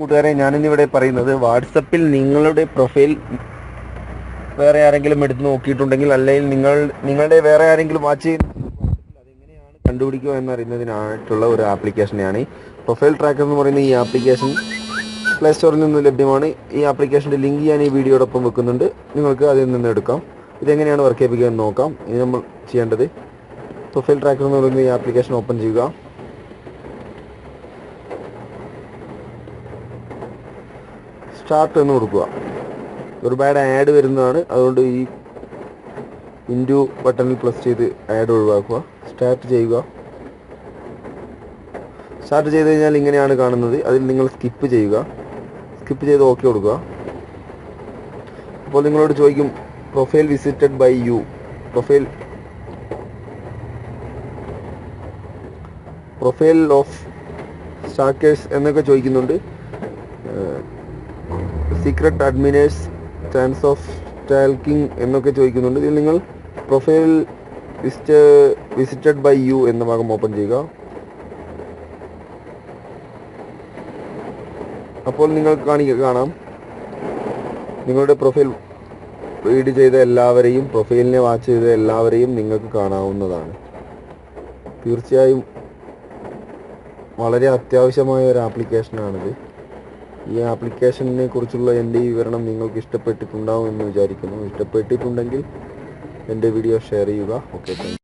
കൂട്ടുകാരെ ഞാനിന്നിവിടെ പറയുന്നത് വാട്സപ്പിൽ നിങ്ങളുടെ പ്രൊഫൈൽ വേറെ ആരെങ്കിലും എടുത്തു നോക്കിയിട്ടുണ്ടെങ്കിൽ അല്ലെങ്കിൽ നിങ്ങൾ നിങ്ങളുടെ വേറെ ആരെങ്കിലും വാച്ച് അതെങ്ങനെയാണ് കണ്ടുപിടിക്കുക എന്നറിയുന്നതിനായിട്ടുള്ള ഒരു ആപ്ലിക്കേഷനെയാണ് പ്രൊഫൈൽ ട്രാക്ക് എന്ന് പറയുന്ന ഈ ആപ്ലിക്കേഷൻ പ്ലേ സ്റ്റോറിൽ നിന്ന് ലഭ്യമാണ്. ഈ ആപ്ലിക്കേഷന്റെ ലിങ്ക് ഞാൻ ഈ വീഡിയോടൊപ്പം വെക്കുന്നുണ്ട്. നിങ്ങൾക്ക് അതിൽ നിന്ന് എടുക്കാം. ഇതെങ്ങനെയാണ് വർക്ക് ചെയ്യിപ്പിക്കുക എന്ന് നോക്കാം. ഇനി നമ്മൾ ചെയ്യേണ്ടത് പ്രൊഫൈൽ ട്രാക്കർ എന്ന് പറയുന്ന ഈ ആപ്ലിക്കേഷൻ ഓപ്പൺ ചെയ്യുക. സ്റ്റാർട്ട് എന്ന് കൊടുക്കുക. ഒരുപാട് ആഡ് വരുന്നതാണ്. അതുകൊണ്ട് ഈ ഇന്റു ബട്ടണിൽ പ്ലസ് ചെയ്ത് ആഡ് ഒഴിവാക്കുക. സ്റ്റാർട്ട് ചെയ്യുക. സ്റ്റാർട്ട് ചെയ്ത് കഴിഞ്ഞാൽ ഇങ്ങനെയാണ് കാണുന്നത്. അതിൽ നിങ്ങൾ സ്കിപ്പ് ചെയ്യുക. സ്കിപ്പ് ചെയ്ത് ഓക്കെ കൊടുക്കുക. അപ്പോൾ നിങ്ങളോട് ചോദിക്കും profile visited by you profile profile of stalkers എന്നൊക്കെ ചോദിക്കുന്നുണ്ട്. Secret admirers chance of stalking എന്നൊക്കെ ചോദിക്കുന്നുണ്ട്. ഇതിൽ നിങ്ങൾ profile visit visited by you എന്ന ഭാഗം ഓപ്പൺ ചെയ്യുക. അപ്പോൾ നിങ്ങൾ കാണിക്ക കാണാം. നിങ്ങളുടെ പ്രൊഫൈൽ റീഡ് ചെയ്ത എല്ലാവരെയും പ്രൊഫൈലിനെ വാച്ച് ചെയ്ത എല്ലാവരെയും നിങ്ങൾക്ക് കാണാവുന്നതാണ്. തീർച്ചയായും വളരെ അത്യാവശ്യമായ ഒരു ആപ്ലിക്കേഷനാണിത് ഈ ആപ്ലിക്കേഷനെ കുറിച്ചുള്ള എന്റെ ഈ വിവരണം നിങ്ങൾക്ക് ഇഷ്ടപ്പെട്ടിട്ടുണ്ടാവും എന്ന് വിചാരിക്കുന്നു. ഇഷ്ടപ്പെട്ടിട്ടുണ്ടെങ്കിൽ എന്റെ വീഡിയോ ഷെയർ ചെയ്യുക. Okay thank